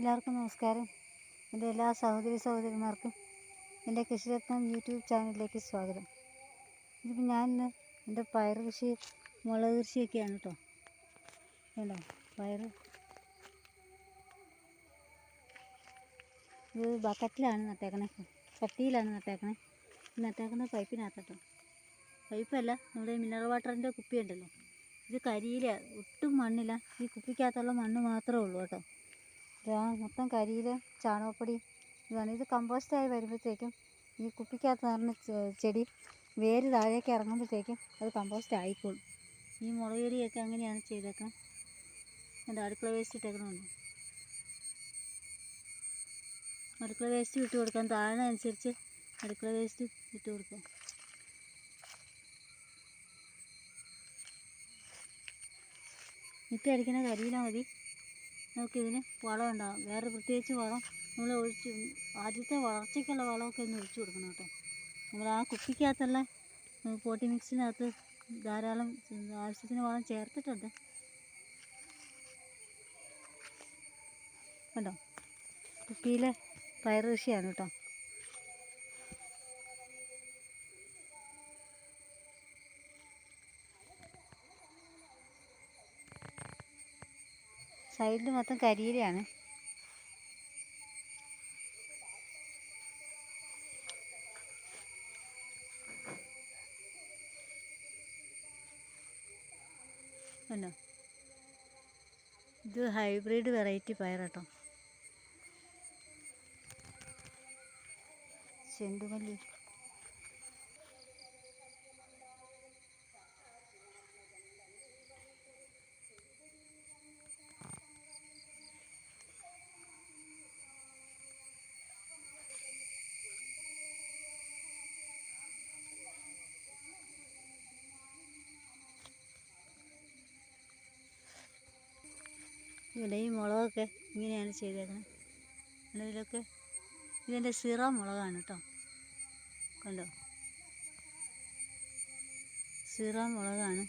എല്ലാവർക്കും നമസ്കാരം. എന്റെ എല്ലാ സഹോദരി സഹോദരിമാർക്കും എന്റെ കൃഷിരത്നം യൂട്യൂബ് ചാനലിലേക്ക് സ്വാഗതം. ഇതിപ്പോൾ ഞാൻ ഇന്ന് എന്റെ പയർ കൃഷി മുളക് കൃഷിയൊക്കെയാണ് കേട്ടോ. വേണ്ട പയർ ഇത് ബക്കറ്റിലാണ് നട്ടേക്കണേ. കട്ടിയിലാണ് നട്ടേക്കണേ. നട്ടേക്കണ പൈപ്പിനകത്തോട്ടോ. പൈപ്പല്ല നമ്മുടെ മിനറൽ വാട്ടറിന്റെ കുപ്പിയുണ്ടല്ലോ. ഇത് കരിയില ഒട്ടും മണ്ണില്ല. ഈ കുപ്പിക്കകത്തുള്ള മണ്ണ് മാത്രമേ ഉള്ളൂ കേട്ടോ. ഇതാ മൊത്തം കരിയിൽ ചാണകപ്പൊടി ഇതാണ്. ഇത് കമ്പോസ്റ്റായി വരുമ്പോഴത്തേക്കും ഈ കുപ്പിക്കകത്ത് നിറഞ്ഞ ചെടി വേര് താഴേക്ക് ഇറങ്ങുമ്പോഴത്തേക്കും അത് കമ്പോസ്റ്റ് ആയിക്കോളും. ഈ മുളക് ചെടിയൊക്കെ അങ്ങനെയാണ് ചെയ്തേക്കാം എന്റെ അടുക്കള വേസ്റ്റ് ഇട്ടേക്കണമുണ്ട് അടുക്കള വേസ്റ്റ് ഇട്ട് കൊടുക്കാൻ താഴ്ന്ന അനുസരിച്ച് അടുക്കള വേസ്റ്റ് ഇട്ട് കൊടുക്കാം ഇട്ട് അടിക്കുന്ന കരിയില മതി. നമുക്കിതിന് വളം ഉണ്ടാകും വേറെ പ്രത്യേകിച്ച് വളം നമ്മൾ ഒഴിച്ച് ആദ്യത്തെ വളർച്ചയ്ക്കുള്ള വളമൊക്കെ ഒന്ന് ഒഴിച്ചു കൊടുക്കണം കേട്ടോ. നമ്മൾ ആ കുപ്പിക്കകത്തുള്ള പോട്ടി മിക്സിനകത്ത് ധാരാളം ആവശ്യത്തിന് വളം ചേർത്തിട്ടുണ്ട്. കണ്ടോ? കുപ്പിയിലെ പയർ കൃഷിയാണ് കേട്ടോ. സൈഡിൽ മൊത്തം കരിയിലാണ് ഉണ്ടോ? ഇത് ഹൈബ്രിഡ് വെറൈറ്റി പയറാട്ടോ ചെണ്ടുമല്ലി. ഇവിടെ ഈ മുളകൊക്കെ ഇങ്ങനെയാണ് ചെയ്തേക്കുന്നത് ഇതിലൊക്കെ ഇതിന്റെ സിറ മുളകാണ് കേട്ടോ. കണ്ടോ? സിറ മുളകാണ്.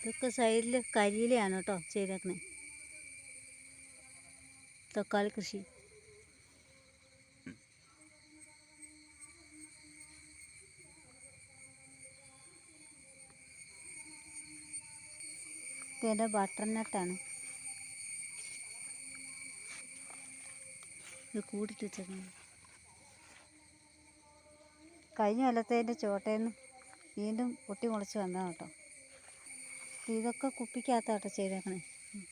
ഇതൊക്കെ സൈഡിൽ കരിയിലയാണ് കേട്ടോ ചെയ്തേക്കുന്നത് തക്കാളി കൃഷി. ഇതിന്റെ ബട്ടർ നട്ടാണ് ഇത് കൂടിട്ട് വെച്ചിരുന്നു കഴിഞ്ഞ കൊല്ലത്തേന്റെ ചോട്ടേന്ന് വീണ്ടും പൊട്ടി മുളച്ച് വന്നതാണ് കേട്ടോ. ഇതൊക്കെ കുപ്പിക്കകത്താട്ടോ ചെയ്തേക്കണേ. ഉം.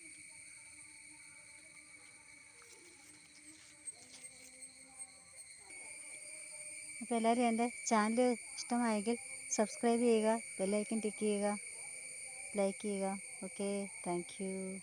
അപ്പോൾ എല്ലാവരും എന്റെ ചാനൽ ഇഷ്ടമായെങ്കിൽ സബ്സ്ക്രൈബ് ചെയ്യുക ബെല്ലൈക്കൻ ടിക്ക് ചെയ്യുക ലൈക്ക് ചെയ്യുക. Okay, thank you.